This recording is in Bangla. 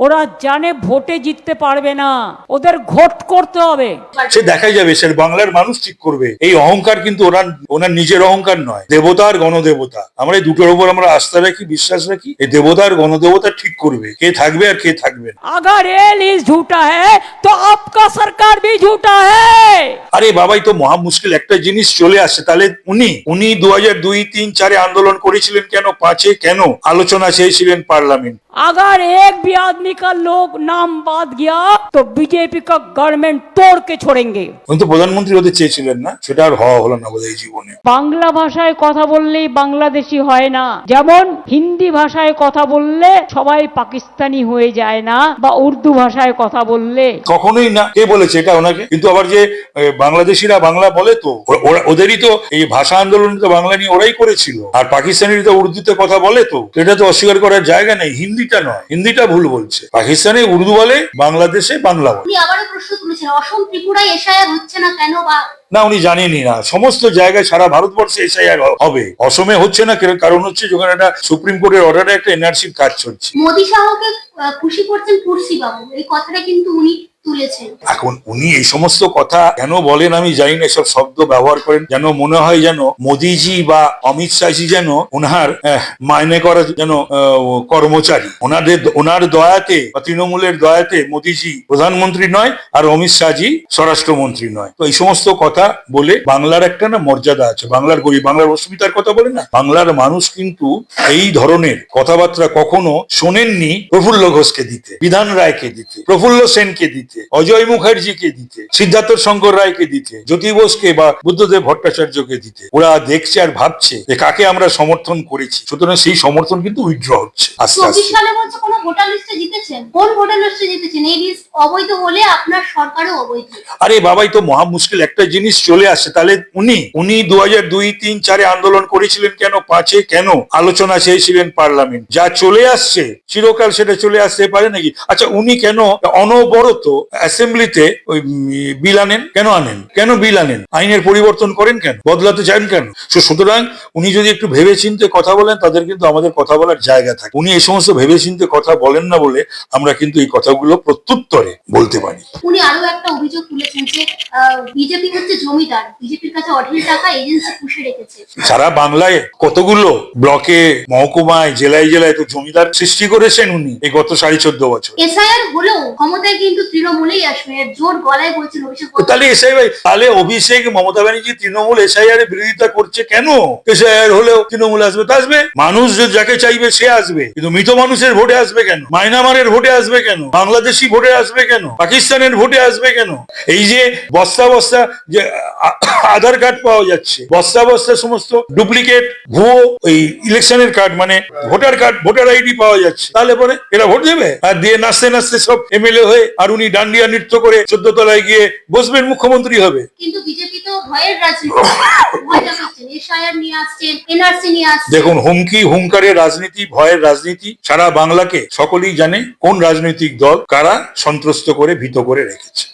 ওরা জানে ভোটে জিততে পারবে না ওদের ঘোট করতে হবে সে দেখাই যাবে সে বাংলার মানুষ ঠিক করবে এই অহংকার কিন্তু ওনার ওনার নিজের অহংকার নয় দেবতা আর গণদেবতা আমরা এই দুটোর উপর আমরা আস্থা রাখি বিশ্বাস রাখি এই দেবতা আর গণদেবতা ঠিক করবে কে থাকবে আর কে থাকবে না अगर ये लिस्ट झूठा है तो आपका सरकार भी झूठा है আরে বাবাই তো মহা মুশকিল একটা জিনিস চলে আসছে তাহলে উনি উনি দু হাজার দুই তিন চারে আন্দোলন করেছিলেন কেন পাঁচে কেন আলোচনা চেয়েছিলেন পার্লামেন্ট अगर एक भी आदमी का लोग नाम बात गया तो बीजेपी का गवर्नमेंट तोड़ के छोड़ेंगे উনি তো প্রধানমন্ত্রী হতে চেয়েছিলেন না সেটা আর হওয়া হলো না বোধ এই জীবনে বাংলা ভাষায় কথা বললেই বাংলাদেশি হয় না যেমন হিন্দি ভাষায় কথা বললে সবাই পাকিস্তানি হয়ে যায় না বা উর্দু ভাষায় কথা বললে কখনোই না কে বলেছে এটা ওনাকে কিন্তু আবার যে এ, বাংলাদেশিরা বাংলা বলে তো। ওদেরই তো এই ভাষা আন্দোলন তো বাংলা নিয়ে ওরাই করেছিল। আর পাকিস্তানিরা তো উর্দুতে কথা বলে তো। এটা তো অস্বীকার করার জায়গা নেই। হিন্দিটা নয়। হিন্দিটা ভুল বলছে। পাকিস্তানে উর্দু বলে বাংলাদেশে বাংলা বলে। প্রশ্ন তুলেছেন অসম ত্রিপুরায় হচ্ছে না কেন বা না উনি জানেনই না। সমস্ত জায়গায় সারা ভারতবর্ষে এসআইআর হবে। অসমে হচ্ছে না কারণ হচ্ছে যখন একটা সুপ্রিম কোর্টের অর্ডারে একটা এনআরসির কাজ চলছে। মোদী শাহকে খুশি করছেন কুর্সি বাবু এই কথাটা কিন্তু উনি এখন উনি এই সমস্ত কথা কেন বলেন আমি জানি না, এসব শব্দ ব্যবহার করেন। যেন মনে হয় যেন মোদিজি বা অমিত শাহজি যেন ওনার মাইনে করা যেন কর্মচারী। ওনাদের ওনার দয়াতে তৃণমূলের দয়াতে মোদিজি প্রধানমন্ত্রী নয় আর অমিত শাহজি স্বরাষ্ট্রমন্ত্রী নয়। তো এই সমস্ত কথা বলে বাংলার একটা না মর্যাদা আছে। বাংলার গরিব, বাংলার অসুবিধার কথা বলে না? বাংলার মানুষ কিন্তু এই ধরনের কথাবার্তা কখনো শোনেননি প্রফুল্ল ঘোষকে দিতে, বিধান রায়কে দিতে, প্রফুল্ল সেনকে দিতে। অজয় মুখার্জিকে দিতে সিদ্ধার্থ শঙ্কর রায়কে দিতে জ্যোতি বোসকে বা বুদ্ধদেব ভট্টাচার্যকে দিতে ওরা দেখছে আর ভাবছে যে কাকে আমরা সমর্থন করেছি। সুতরাং সেই সমর্থন কিন্তু উইথড্র হচ্ছে আস্তে আস্তে। সালে কোন ভোটার লিস্টে জিতেছেন? কোন ভোটার লিস্টে জিতেছেন? এই লিস্ট অবৈধ হলে আপনার সরকারও অবৈধ। আরে বাবাই তো মহা মুশকিল একটা জিনিস চলে আসছে তাহলে উনি উনি দু হাজার দুই তিন চারে আন্দোলন করেছিলেন কেন? পাঁচে কেন? আলোচনা চেয়েছিলেন পার্লামেন্ট। যা চলে আসছে চিরকাল সেটা চলে আসতে পারে নাকি? আচ্ছা উনি কেন? অনবরত অ্যাসেম্বলিতে ওই বিল আনেন? কেন আনেন? কেন বিল আনেন? আইনের পরিবর্তন করেন কেন? বদলাতে চান কেন? সুতরাং উনি যদি একটু ভেবে চিন্তে কথা বলেন তাদের কিন্তু আমাদের কথা বলার জায়গা থাকে। উনি এই সমস্ত ভেবে চিন্তে কথা বলেন না বলে আমরা কিন্তু এই কথাগুলো প্রত্যুত্তরে বলতে পারি। উনি আরও একটা অভিযোগ তুলেছেন যে বিজেপি হচ্ছে জমিদার। বিজেপির কাছে অঢেল টাকা এজেন্সি পুষে রেখেছে। সারা বাংলায় কতগুলো ব্লকে মহকুমায় জেলায় জেলায় তো জমিদার সৃষ্টি করেছেন উনি এই গত সাড়ে চোদ্দ বছর। এসআইআর হলেও ক্ষমতায় কিন্তু তাহলে এসআই তাহলে অভিষেক, মমতা ব্যানার্জি তৃণমূল এসআইআর এর বিরোধিতা করছে কেন? এসআইআর হলেও তৃণমূল আসবে তা আসবে। মানুষ যাকে চাইবে সে আসবে। কিন্তু মৃত মানুষের ভোটে আসবে কেন? মায়ানমারের ভোটে আসবে কেন? বাংলাদেশি ভোটে আসবে কেন? পাকিস্তানের ভোটে আসবে কেন? এই যে বস্তা বস্তা যে আধার কার্ড পাওয়া যাচ্ছে, বস্তা বস্তা সমস্ত ডুপ্লিকেট ভুয়ো এই ইলেকশনের কার্ড মানে ভোটার কার্ড, ভোটার আইডি পাওয়া যাচ্ছে। তাহলে পরে এরা ভোট দেবে? আর দিয়ে নাচতে নাচতে সব এমএলএ হয়ে আর উনি ডান্ডিয়া নৃত্য করে চোদ্দ তলায় গিয়ে বসবেন মুখ্যমন্ত্রী হবে। কিন্তু বিজেপি তো ভয়ের রাজনীতি। দেখুন হুমকি হুঙ্কারের রাজনীতি ভয়ের রাজনীতি সারা বাংলাকে সকলেই জানে কোন রাজনৈতিক দল কারা সন্ত্রস্ত করে ভীত করে রেখেছে।